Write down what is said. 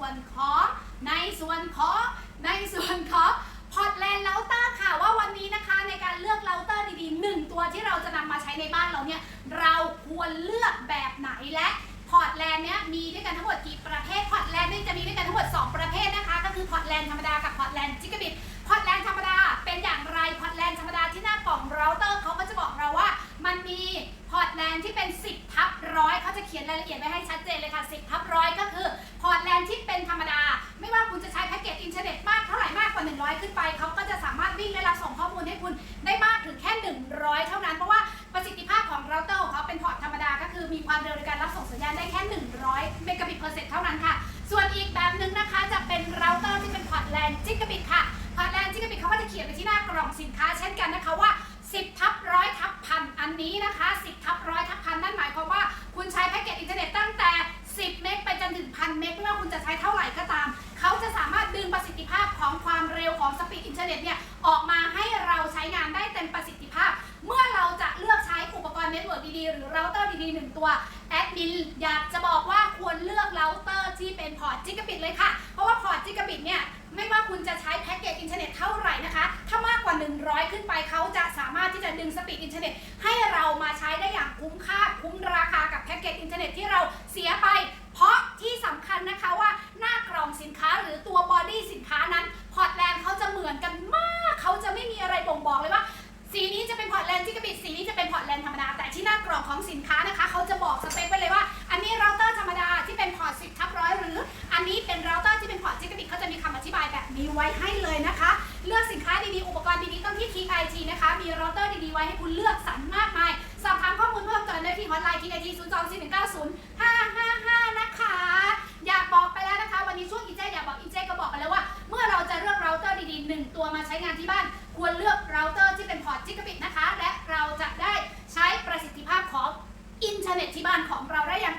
ในส่วนของในส่วนของในส่วนของพอร์ตแลนด์เลาเตอร์ค่ะว่าวันนี้นะคะในการเลือกเลาเตอร์ดีๆหนึ่งตัวที่เราจะนำมาใช้ในบ้านเราเนี่ยเราควรเลือกแบบไหนและพอร์ตแลนด์เนี่ยมีด้วยกันทั้งหมดกี่ประเภทพอร์ตแลนด์เนี่ยจะมีด้วยกันทั้งหมด 2 ประเภทนะคะ ก็คือพอร์ตแลนด์ธรรมดากับพอร์ตแลนด์จิกบิตพอร์ตแลนด์ธรรมดาเป็นอย่างไรพอร์ตแลนด์ธรรมดาที่หน้ากล่องเราเตอร์เขาก็จะบอกเราว่า มันมีพอร์ตแลนด์ที่เป็น 10ทับร้อยเขาจะเขียนรายละเอียดไว้ให้ เกจอินเทอร์เน็ตมากเท่าไหร่มากกว่า 100 ขึ้นไปเขาก็จะสามารถวิ่งและรับส่งข้อมูลให้คุณได้มากถึงแค่ 100 เท่านั้น เพราะว่าประสิทธิภาพของเราเตอร์ของเขาเป็นพอร์ตธรรมดา ก็คือมีความเร็วในการรับส่งสัญญาณได้แค่ 100 เมกะบิตเปอร์เซ็นต์เท่านั้นค่ะ ส่วนอีกแบบหนึ่งนะคะจะเป็นเราเตอร์ที่เป็นพอร์ตแลนด์จิกะบิตค่ะพอร์ตแลนด์จิกะบิตเขาก็จะเขียนไปที่หน้ากล่องสินค้าเช่นกันนะคะว่า 10ทับร้อยทับพันอันนี้นะคะ 10ทับร้อยทับพันนั่นหมายความว่าคุณใช้แพ็กเกจอินเทอร์เน็ตตั้งแต่ 10 เมกไปจนถึงพันเมกไม่ว่าคุณจะใช้เท่าไหร่ก็ตาม เทอร์เน็ตเนี่ยออกมาให้เราใช้งานได้เต็มประสิทธิภาพ เมื่อเราจะเลือกใช้อุปกรณ์เน็ตเวิร์กดีๆ หรือเราเตอร์ดีๆหนึ่งตัวแอดมินอยากจะบอกว่าควรเลือกเราเตอร์ที่เป็นพอร์ตจิกะบิตเลยค่ะ เพราะว่าพอร์ตจิกะบิตเนี่ยไม่ว่าคุณจะใช้แพ็กเกจอินเทอร์เน็ตเท่าไหร่นะคะ ถ้ามากกว่า 100 ขึ้นไปเขาจะสามารถที่จะดึงสปีดอินเทอร์เน็ตให้เรามาใช้ได้อย่างคุ้มค่าคุ้มราคากับแพ็กเกจอินเทอร์เน็ตที่เรา ของสินค้านะคะ เขาจะบอกสเปคไว้เลยว่า อันนี้เราเตอร์ธรรมดาที่เป็นพอร์ต10ทับร้อยหรือ อันนี้เป็นเราเตอร์ที่เป็นพอร์ตจิกะบิตเขาจะมีคำอธิบายแบบนี้ไว้ให้เลยนะคะ เลือกสินค้าดีๆ อุปกรณ์ดีๆ ต้องที่ TIG นะคะ มีเราเตอร์ดีๆ ไว้ให้คุณเลือกสรรมากมาย สอบถามข้อมูลเพิ่มเติมได้ที่ฮอตไลน์ TIG 0 2 4 1 9 0 5 5 5 นะคะ อยากบอกไปแล้วนะคะ วันนี้ช่วงอีเจ๊อยากบอกอีเจ๊ก็บอกไปแล้วว่า เมื่อเราจะเลือกเราเตอร์ดีๆหนึ่งตัวมาใช้งานที่บ้าน ควรเลือกเราเตอร์ที่เป็นพอร์ตจิกะบิตนะคะ และเราจะได้ใช้ประสิทธิภาพของอินเที่บ้านของเราได้อย่าง